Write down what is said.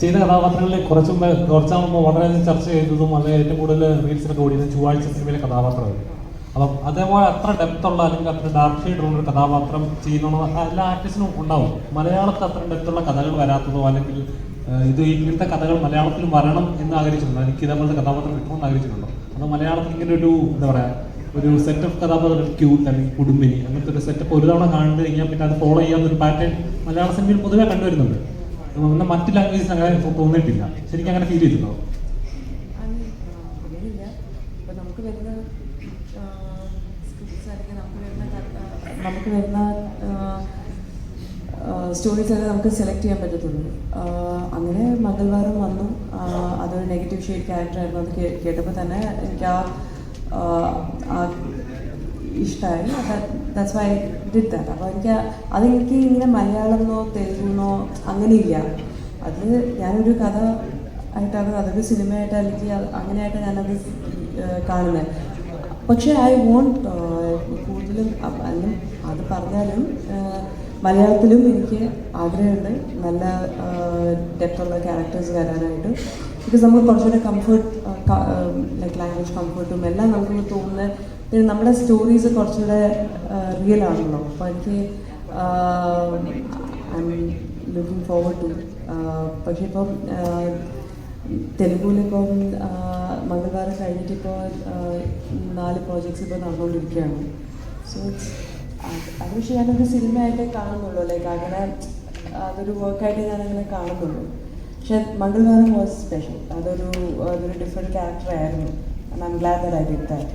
ചെയ്യുന്ന കഥാപാത്രങ്ങളിൽ കുറച്ച് മുമ്പ് വളരെയധികം ചർച്ച ചെയ്തതും അല്ലെങ്കിൽ ഏറ്റവും കൂടുതൽ റീൽസിലൊക്കെ ഓടിയത് ചൊവ്വാഴ്ച സിനിമയിലെ കഥാപാത്രമാണ് അപ്പം അതേപോലെ അത്ര ഡെപ്ത് ഉള്ള അല്ലെങ്കിൽ അത്ര ഡാർക്ക് ഷെയ്ഡ് ഉള്ള ഒരു കഥാപാത്രം ചെയ്യുന്ന എല്ലാ ആർട്ടിസ്റ്റിനും ഉണ്ടാവും. മലയാളത്തിൽ അത്ര ഡെപ്ത് ഉള്ള കഥകൾ വരാത്തതോ അല്ലെങ്കിൽ ഇത് ഇങ്ങനത്തെ കഥകൾ മലയാളത്തിൽ വരണം എന്ന് ആഗ്രഹിച്ചിട്ടുണ്ടോ? എനിക്ക് ഇതേപോലത്തെ കഥാപാത്രം കിട്ടണമെന്ന് ആഗ്രഹിച്ചിട്ടുണ്ടോ? അതോ മലയാളത്തിൽ ഇങ്ങനെ ഒരു എന്താ പറയുക ഒരു സെറ്റ് ഓഫ് കഥാപാത്രം ക്യൂട്ട് അല്ലെങ്കിൽ കുടുംബിനി അങ്ങനത്തെ ഒരു സെറ്റപ്പ് ഒരു തവണ കണ്ടു കഴിഞ്ഞാൽ പിന്നെ അത് ഫോളോ ചെയ്യാവുന്ന ഒരു പാറ്റേൺ മലയാള സിനിമയിൽ പൊതുവെ കണ്ടുവരുന്നുണ്ട്. എന്നാൽ മറ്റു ലാംഗ്വേജസ് അങ്ങനെ തോന്നിയിട്ടില്ല. ശരിക്കും അങ്ങനെ ഫീൽ ഇപ്പം നമുക്ക് വരുന്ന സ്റ്റോറീസ് ഒക്കെ നമുക്ക് സെലക്ട് ചെയ്യാൻ പറ്റത്തുള്ളൂ. അങ്ങനെ മംഗൾവാരം വന്നു. അതൊരു നെഗറ്റീവ് ഷെയ്ഡ് ക്യാരക്ടറായിരുന്നു അത് കേട്ടപ്പോൾ തന്നെ എനിക്ക് ആ ആ ദാറ്റ്സ് വൈ ഡിഡ് ദാറ്റ് അപ്പോൾ എനിക്ക് അതെനിക്ക് ഇങ്ങനെ മലയാളമെന്നോ തെലുങ്കെന്നോ അങ്ങനെയില്ല. അത് ഞാനൊരു കഥ ആയിട്ടാണ് അതൊരു സിനിമയായിട്ട് അല്ലെങ്കിൽ അങ്ങനെയായിട്ട് ഞാനത് കാണുന്നത് പക്ഷേ ഐ വോണ്ട് കൂടുതലും അല്ലെങ്കിൽ അത് പറഞ്ഞാലും മലയാളത്തിലും എനിക്ക് ആഗ്രഹമുണ്ട് നല്ല ഡെപ്തുള്ള ക്യാരക്ടേഴ്സ് വരാനായിട്ട്. ബിക്കോസ് നമുക്ക് കുറച്ചുകൂടെ കംഫർട്ട് ലൈക്ക് ലാംഗ്വേജ് കംഫർട്ടും എല്ലാം നമുക്ക് തോന്നുന്നത് പിന്നെ നമ്മുടെ സ്റ്റോറീസ് കുറച്ചുകൂടെ റിയൽ ആണല്ലോ. അപ്പോൾ എനിക്ക് I mean looking forward to പക്ഷെ ഇപ്പം തെലുഗുവിലിപ്പം മംഗൾവാരം കഴിഞ്ഞിട്ടിപ്പോൾ നാല് പ്രോജക്ട്സ് ഇപ്പോൾ നടന്നുകൊണ്ടിരിക്കുകയാണ് സോ അത് പക്ഷേ ഞാനൊരു സിനിമയായിട്ടേ കാണുന്നുള്ളൂ. ലൈക്ക് അങ്ങനെ അതൊരു വർക്കായിട്ട് ഞാനങ്ങനെ കാണുന്നുള്ളൂ. പക്ഷെ മംഗൾവാരം വാസ് സ്പെഷ്യൽ അതൊരു അതൊരു ഡിഫറെന്റ് ക്യാരക്ടർ ആയിരുന്നു. I am glad that I did that